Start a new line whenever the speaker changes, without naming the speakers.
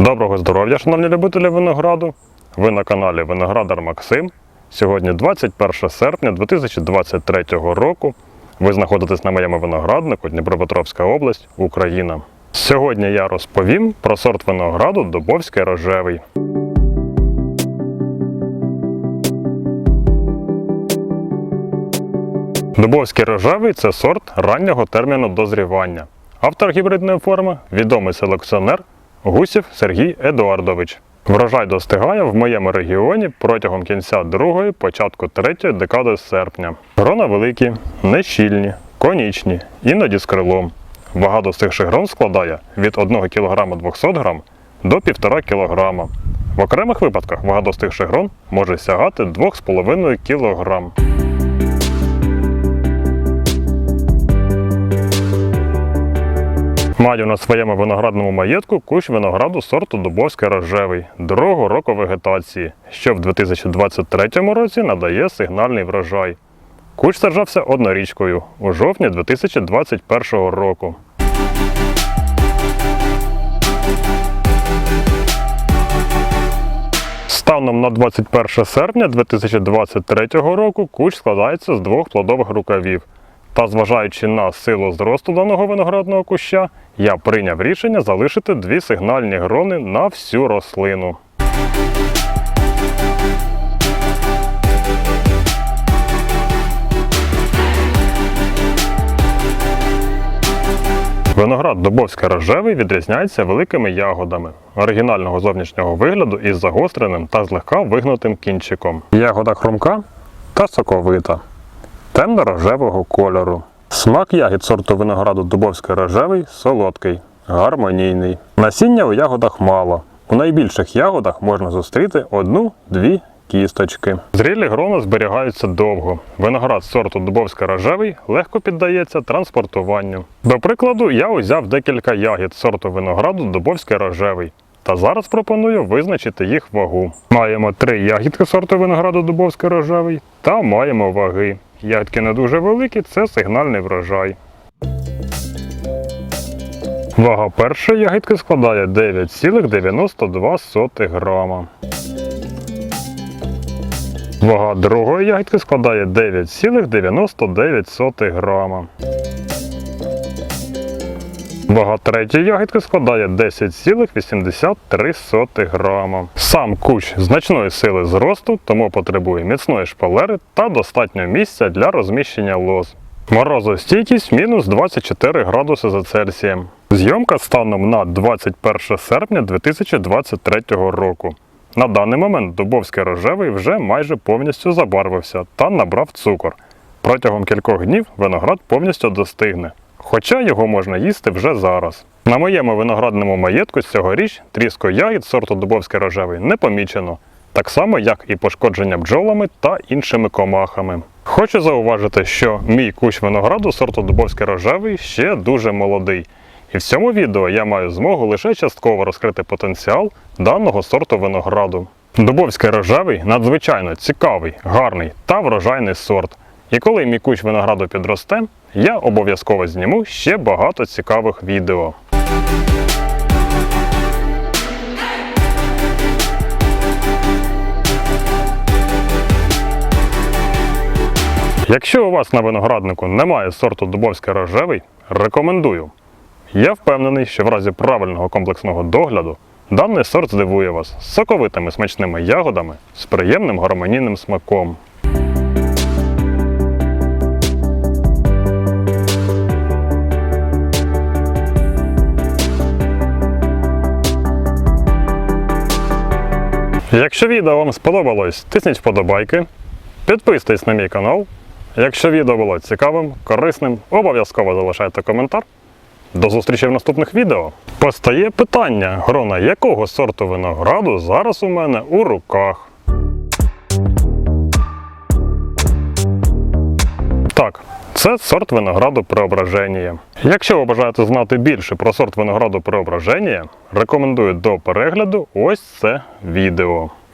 Доброго здоров'я, шановні любителі винограду! Ви на каналі Виноградар Максим. Сьогодні 21 серпня 2023 року. Ви знаходитесь на моєму винограднику Дніпропетровська область, Україна. Сьогодні я розповім про сорт винограду Дубовський рожевий. Дубовський рожевий це сорт раннього терміну дозрівання. Автор гібридної форми відомий селекціонер Гусів Сергій Едуардович. Врожай достигає в моєму регіоні протягом кінця другої, початку третьої декади серпня. Грона великі, нещільні, конічні, іноді з крилом. Вага достигших грон складає від 1 кг 200 г до 1,5 кг. В окремих випадках вага достигших грон може сягати 2,5 кг. Маю на своєму виноградному маєтку кущ винограду сорту Дубовський рожевий другого року вегетації, що в 2023 році надає сигнальний врожай. Кущ саджався однорічкою у жовтні 2021 року. Станом на 21 серпня 2023 року кущ складається з двох плодових рукавів. Та зважаючи на силу зросту даного виноградного куща, я прийняв рішення залишити дві сигнальні грони на всю рослину. Виноград Дубовський рожевий відрізняється великими ягодами оригінального зовнішнього вигляду із загостреним та злегка вигнутим кінчиком. Ягода хрумка та соковита темно-рожевого кольору. Смак ягід сорту винограду Дубовський рожевий солодкий, гармонійний. Насіння у ягодах мало. У найбільших ягодах можна зустріти одну-дві кісточки. Зрілі грона зберігаються довго. Виноград сорту Дубовський рожевий легко піддається транспортуванню. До прикладу, я узяв декілька ягід сорту винограду Дубовський рожевий. Та зараз пропоную визначити їх вагу. Маємо три ягідки сорту винограду Дубовський рожевий та маємо ваги. Ягідки не дуже великі, це сигнальний врожай. Вага першої ягідки складає 9,92 грама. Вага другої ягідки складає 9,99 грама. Вага третьої ягідки складає 10,83 грама. Сам кущ значної сили зросту, тому потребує міцної шпалери та достатньо місця для розміщення лоз. Морозостійкість мінус 24 градуси за Цельсієм. Зйомка станом на 21 серпня 2023 року. На даний момент дубовський рожевий вже майже повністю забарвився та набрав цукор. Протягом кількох днів виноград повністю достигне, хоча його можна їсти вже зараз. На моєму виноградному маєтку цьогоріч тріску ягід сорту дубовський рожевий не помічено, так само як і пошкодження бджолами та іншими комахами. Хочу зауважити, що мій кущ винограду сорту дубовський рожевий ще дуже молодий. І в цьому відео я маю змогу лише частково розкрити потенціал даного сорту винограду. Дубовський рожевий надзвичайно цікавий, гарний та врожайний сорт. І коли мій кущ винограду підросте, я обов'язково зніму ще багато цікавих відео. Якщо у вас на винограднику немає сорту Дубовський рожевий, рекомендую. Я впевнений, що в разі правильного комплексного догляду даний сорт здивує вас соковитими смачними ягодами з приємним гармонійним смаком. Якщо відео вам сподобалось, тисніть вподобайки, підписуйтесь на мій канал. Якщо відео було цікавим, корисним, обов'язково залишайте коментар. До зустрічі в наступних відео. Постає питання, грона якого сорту винограду зараз у мене у руках. Так, це сорт винограду Преображення. Якщо ви бажаєте знати більше про сорт винограду Преображення, рекомендую до перегляду ось це відео.